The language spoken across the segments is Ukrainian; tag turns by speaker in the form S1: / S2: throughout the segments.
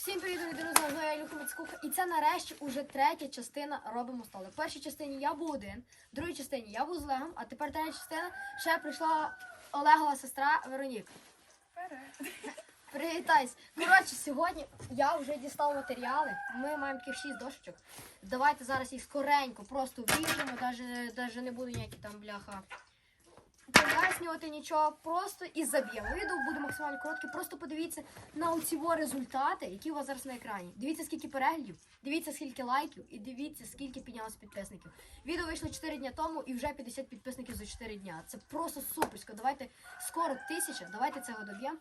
S1: Всім привіт, друзі, знову я Ілюха Мацькуха. І це нарешті уже третя частина робимо столи. В першій частині я був один, в другій частині я був з Олегом, а тепер третя частина ще прийшла Олегова сестра Вероніка. Привітайся. Коротше, сьогодні я вже дістав матеріали. Ми маємо таких шість дошечок. Давайте зараз їх скоренько просто вріжемо, навіть, не буду ніякі там бляха пояснювати нічого, просто і заб'ємо. Відео буде максимально коротке. Просто подивіться на оці результати, які у вас зараз на екрані. Дивіться, скільки переглядів, дивіться, скільки лайків, і дивіться, скільки піднялось підписників. Відео вийшло 4 дня тому і вже 50 підписників за 4 дня. Це просто суперсько. Давайте скоро тисяча, давайте цього доб'ємо.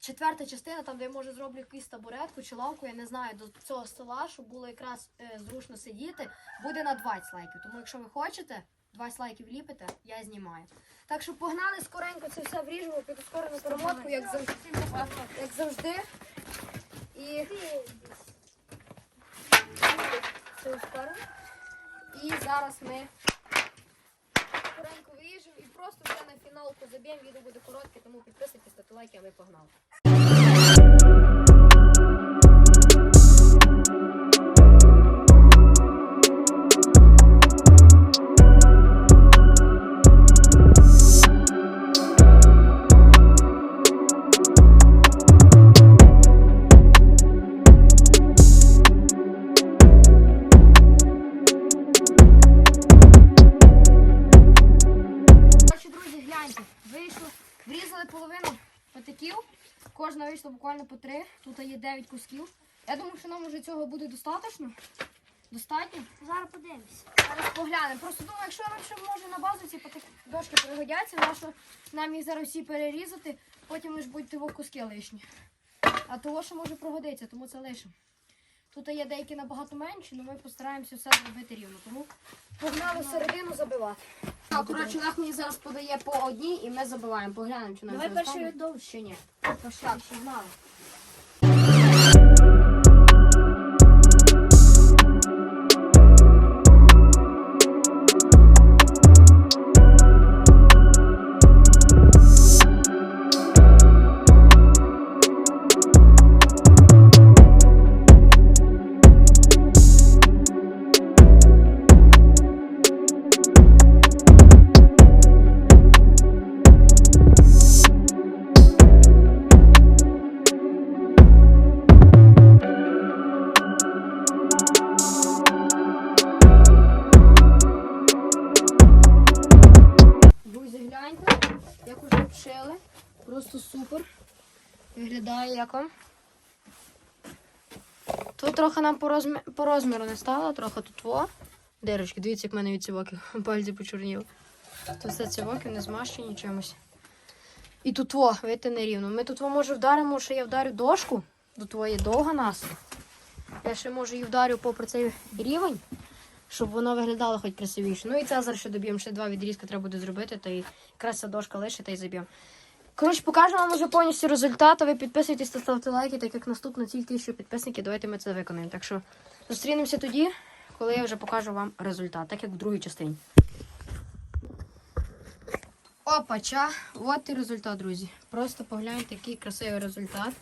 S1: Четверта частина, там, де я може зроблю якусь табуретку чи лавку, я не знаю, до цього стола, щоб було якраз е, зручно сидіти, буде на 20 лайків. Тому якщо ви хочете, 20 лайків ліпите, я знімаю. Так що погнали скоренько це все вріжемо під ускорену перемотку, як завжди. Як завжди. І це ускорено. І зараз ми скоренько виріжемо і просто вже на фіналку заб'ємо. Відео буде коротке, тому підписуйтесь, ставте лайки, а ми погнали. Гляньте, вийшло, врізали половину патиків, кожна вийшла буквально по три, тут є 9 кусків. Я думаю, що нам вже цього буде достатньо. Достатньо.
S2: Зараз подивимось.
S1: Зараз поглянемо. Просто думаю, якщо нам ще може на базу ці патик- дошки пригодяться, нащо нам їх зараз всі перерізати, потім лиш будуть куски лишні. А того, що може пригодиться, тому це лишимо. Тут є деякі набагато менші, але ми постараємося все зробити рівно. Тому погнали середину забивати. А, коротше, Олег мені зараз подає по одній і ми забиваємо. Поглянемо, чи нам
S2: Давай перший віддовж.
S1: Ще ні. Так, погнали. Як. Просто супер. Виглядає як вам. Тут трохи нам по, розмі... по розміру не стало, трохи тут во. Дирочки, дивіться, як в мене від цівоків пальці почорніли. Тут все цівоків не змащені чимось. І тут во, видите, нерівно. Ми тут во, може вдаримо, що я вдарю дошку. Тут во є довга нас. Я ще може її вдарю попри цей рівень, щоб воно виглядало хоч красивіше. Ну і це зараз ще доб'ємо, ще два відрізки треба буде зробити, та і якраз ця дошка лише та й заб'ємо. Коротше, покажемо вам вже повністю результат. Ви підписуйтесь та ставте лайки, так як наступна ціль тисячу підписників. Давайте ми це виконаємо. Так що зустрінемося тоді, коли я вже покажу вам результат, так як в другій частині. Опача, от і результат, друзі. Просто погляньте, який красивий результат.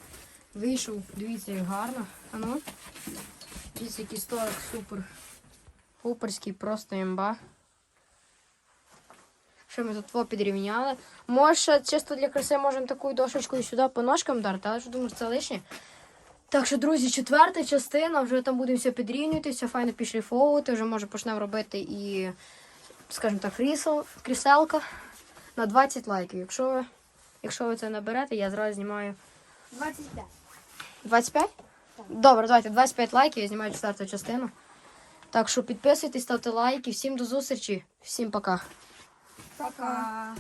S1: Вийшов, дивіться, як гарно. А ну, дивіться, який столик супер. Хуперський, просто імба. Що ми тут підрівняли. Може, чисто для краси можемо таку дошечку і сюди по ножкам дати, але ж думаю, що це лишнє. Так що, друзі, четверта частина, вже там будемо все підрівнювати, все файно підшліфовувати, вже може почнемо робити і, скажімо так, крісел, кріселка на 20 лайків. Якщо ви, якщо ви це наберете, я зразу знімаю
S2: 25.
S1: 25? Добре, давайте 25 лайків, я знімаю четверту частину. Так що підписуйтесь, ставте лайки. Всім до зустрічі, всім пока.
S2: Пока.